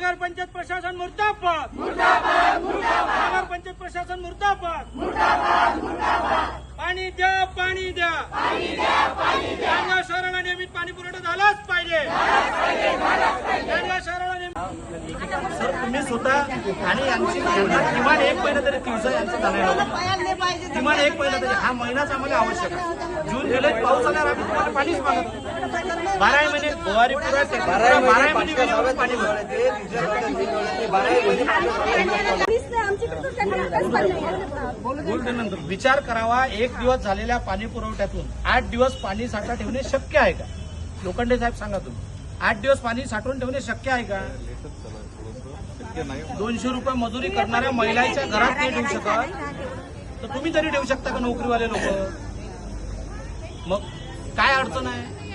नगर पंचायत प्रशासन मुर्दाबाद. नगर पंचायत प्रशासन मुर्दाबाद. पाणी द्या पाणी द्या. जालना शहराला नियमित पाणी पुरवठा झालाच पाहिजे. जालना शहराला नियमित तुम्ही स्वतः आणि यांची यांना किमान एक महिना तरी दिवसा यांचं झालेलं किमान एक महिना तरी. हा महिनाच आम्हाला आवश्यक आहे. जून जुलै पाऊस आल्यावर आम्ही तुम्हाला पाणीच मागत बारा महिने बुवारी पुरा ते बारा महिने पाणी भरतं. बोलते नंतर विचार करावा एक दिवस झालेल्या पाणी पुरवठ्यातून आठ दिवस पाणी साठा ठेवणे शक्य आहे का? लोखंडे साहेब सांगा तुम्ही. आठ दिवस पाणी साठवून ठेवणे शक्य आहे का? दोनशे रुपये मजुरी करणाऱ्या महिलांच्या घरात नाही ठेवू शकत? तर तुम्ही तरी ठेवू शकता का नोकरीवाले लोक? मग काय अडचण आहे?